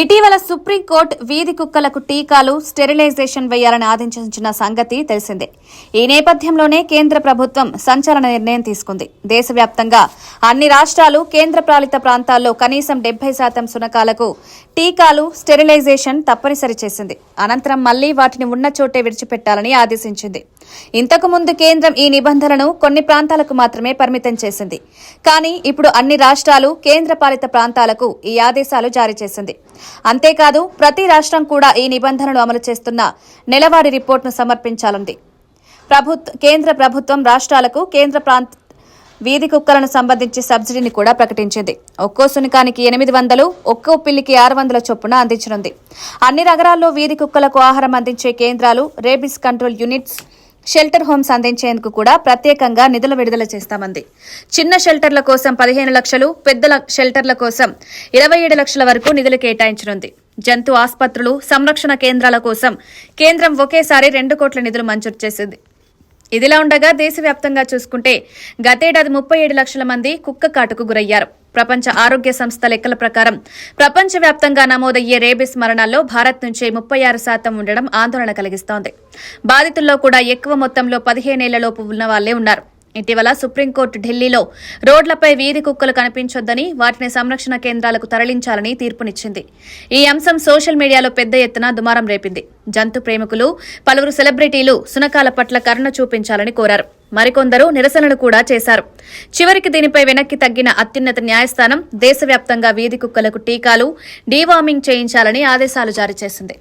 ఇటీవల సుప్రీంకోర్టు వీధి కుక్కలకు టీకాలు స్టెరిలైజేషన్ వేయాలని ఆదేశించిన సంగతి తెలిసిందే. ఈ నేపథ్యంలోనే కేంద్ర ప్రభుత్వం సంచలన నిర్ణయం తీసుకుంది. దేశవ్యాప్తంగా అన్ని రాష్ట్రాలు కేంద్ర పాలిత ప్రాంతాల్లో కనీసం డెబ్బై శాతం సునకాలకు టీకాలు స్టెరిలైజేషన్ తప్పనిసరి చేసింది. అనంతరం మళ్ళీ వాటిని ఉన్న చోటే విడిచిపెట్టాలని ఆదేశించింది. ఇంతకుముందు కేంద్రం ఈ నిబంధనలను కొన్ని ప్రాంతాలకు మాత్రమే పరిమితం చేసింది. కానీ ఇప్పుడు అన్ని రాష్ట్రాలు కేంద్ర పాలిత ప్రాంతాలకు ఈ ఆదేశాలు జారీ చేసింది. అంతేకాదు ప్రతి రాష్ట్రం కూడా ఈ నిబంధనలు అమలు చేస్తున్న నెలవారీ రిపోర్టును సమర్పించాలంది. ప్రభుత్వ కేంద్ర ప్రభుత్వం రాష్ట్రాలకు కేంద్ర ప్రాంత వీధి కుక్కలను సంబంధించి సబ్సిడీని కూడా ప్రకటించింది. ఒక్కో సునికానికి ఎనిమిది వందలు ఒక్కో పిల్లికి ఆరు వందల చొప్పున అందించనుంది. అన్ని నగరాల్లో వీధి కుక్కలకు ఆహారం అందించే కేంద్రాలు rabies control units shelter homes అందించేందుకు కూడా ప్రత్యేకంగా నిధులు విడుదల చేస్తామంది. చిన్న షెల్టర్ల కోసం పదిహేను లక్షలు పెద్ద షెల్టర్ల కోసం ఇరవై ఏడు లక్షల వరకు నిధులు కేటాయించనుంది. జంతు ఆసుపత్రులు సంరక్షణ కేంద్రాల కోసం కేంద్రం ఒకేసారి రెండు కోట్ల నిధులు మంజూరు చేసింది. ఇదిలా ఉండగా దేశవ్యాప్తంగా చూసుకుంటే గతేడాది ముప్పై ఏడు లక్షల మంది కుక్క కాటుకు గురయ్యారు. ప్రపంచ ఆరోగ్య సంస్థ లెక్కల ప్రకారం ప్రపంచవ్యాప్తంగా నమోదయ్యే రేబిస్ మరణాల్లో భారత్ నుంచే ముప్పై ఆరు శాతం ఉండడం ఆందోళన కలిగిస్తోంది. బాధితుల్లో కూడా ఎక్కువ మొత్తంలో పదిహేనేళ్ళలోపు ఉన్న వాళ్ళే ఉన్నారు. ఇటీవల సుప్రీంకోర్టు ఢిల్లీలో రోడ్లపై వీధి కుక్కలు కనిపించొద్దని వాటిని సంరక్షణ కేంద్రాలకు తరలించాలని తీర్పునిచ్చింది. ఈ అంశం సోషల్ మీడియాలో పెద్ద ఎత్తున దుమారం రేపింది. జంతు ప్రేమికులు పలువురు సెలబ్రిటీలు సునకాల పట్ల కరుణ చూపించాలని కోరారు. మరికొందరు నిరసనలు కూడా చేశారు. చివరికి దీనిపై వెనక్కి తగ్గిన అత్యున్నత న్యాయస్థానం దేశవ్యాప్తంగా వీధి కుక్కలకు టీకాలు డీవార్మింగ్ చేయించాలని ఆదేశాలు జారీ చేసింది.